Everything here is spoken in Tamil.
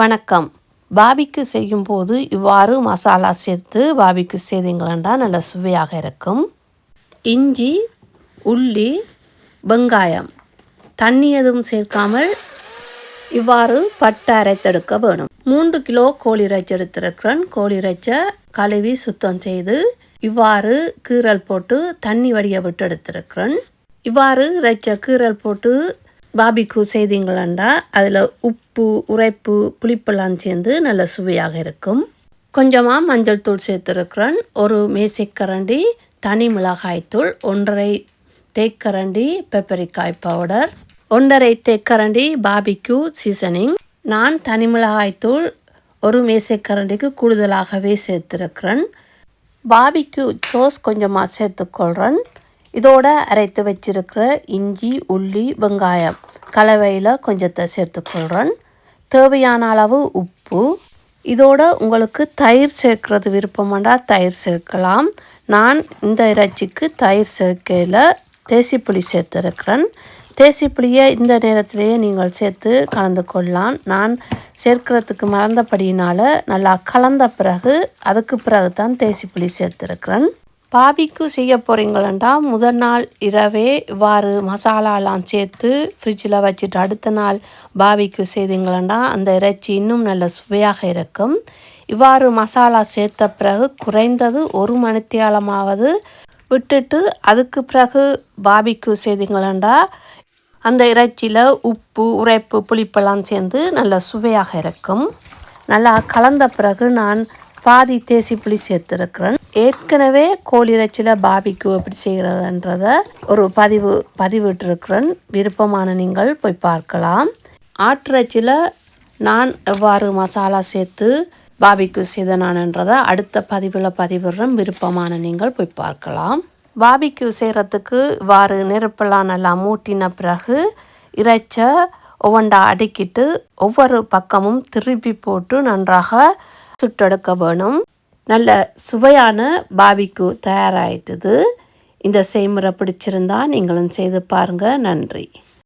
வணக்கம். பாபிக்கு செய்யும்போது இவ்வாறு மசாலா சேர்த்து பாபிக்கு செய்தீங்களா நல்ல சுவையாக இருக்கும். இஞ்சி உள்ளி வெங்காயம் தண்ணி எதுவும் சேர்க்காமல் இவ்வாறு பட்டை அரைத்தெடுக்க வேணும். மூன்று கிலோ கோழி இறைச்சி எடுத்திருக்கிறேன். கோழி இறைச்சை கழுவி சுத்தம் செய்து இவ்வாறு கீரல் போட்டு தண்ணி வடிய விட்டு எடுத்திருக்கிறேன். இவ்வாறு இறைச்ச கீரல் போட்டு பாபிக்கு செய்தீங்களா அதில் உப்பு உரைப்பு புளிப்பெல்லாம் சேர்ந்து நல்ல சுவையாக இருக்கும். கொஞ்சமாக மஞ்சள் தூள் சேர்த்துருக்குறேன். ஒரு மேசைக்கரண்டி தனி மிளகாய்த்தூள் ஒன்றரை தேக்கரண்டி பெப்பரிக்காய் பவுடர் ஒன்றரை தேக்கரண்டி பாபிக்யூ சீசனிங் நான் தனி மிளகாய்த்தூள் ஒரு மேசைக்கரண்டிக்கு கூடுதலாகவே சேர்த்துருக்கிறேன். பாபிக்கு சோஸ் கொஞ்சமாக சேர்த்துக்கொள்கிறேன் இதோட அரைத்து வச்சிருக்கிற இஞ்சி உள்ளி வெங்காயம் கலவையில் கொஞ்சத்தை சேர்த்துக்கொள்கிறேன் தேவையான அளவு உப்பு. இதோட உங்களுக்கு தயிர் சேர்க்கிறது விருப்பமாண்டா தயிர் சேர்க்கலாம். நான் இந்த இறைச்சிக்கு தயிர் சேர்க்கையில் தேசிப்புளி சேர்த்துருக்கிறேன். தேசிப்புளியை இந்த நேரத்திலேயே நீங்கள் சேர்த்து கலந்து கொள்ளலாம். நான் சேர்க்கிறதுக்கு மறந்தபடியினால் நல்லா கலந்த பிறகு அதுக்கு பிறகு தான் தேசிப்புளி சேர்த்துருக்கிறேன். பாபிக்கு செய்ய போகிறீங்களா முதல் நாள் இரவே இவ்வாறு மசாலாலாம் சேர்த்து ஃப்ரிட்ஜில் வச்சுட்டு அடுத்த நாள் பாபிக்கு செய்தீங்களா அந்த இறைச்சி இன்னும் நல்ல சுவையாக இருக்கும். இவ்வாறு மசாலா சேர்த்த பிறகு குறைந்தது ஒரு மணித்தியாலமாவது விட்டுட்டு அதுக்கு பிறகு பாபிக்கு செய்தீங்களா அந்த இறைச்சியில் உப்பு உரைப்பு புளிப்பெல்லாம் சேர்ந்து நல்ல சுவையாக இருக்கும். நல்லா கலந்த பிறகு நான் பாதி தேசி புளி சேர்த்துருக்குறேன். ஏற்கனவே கோழி இறைச்சியில் பாபிக்கு எப்படி செய்கிறதுன்றத ஒரு பதிவு பதிவிட்டிருக்கிறேன். விருப்பமான நீங்கள் போய் பார்க்கலாம். ஆட்டிறைச்சியில் நான் எவ்வாறு மசாலா சேர்த்து பாபிக்கு செய்தனானன்றதை அடுத்த பதிவில் பதிவிடுறேன். விருப்பமான நீங்கள் போய் பார்க்கலாம். பாபிக்கு செய்கிறதுக்கு இவ்வாறு நெருப்பெல்லாம் நல்லா மூட்டின பிறகு இறைச்ச ஒவ்வொன்றா அடுக்கிட்டு ஒவ்வொரு பக்கமும் திருப்பி போட்டு நன்றாக சுட்டெடுக்க வேணும் நல்ல சுவையான பாபிக்கு தயாராகிட்டது இந்த செய்முறை பிடிச்சிருந்தா நீங்களும் செய்து பாருங்கள் நன்றி.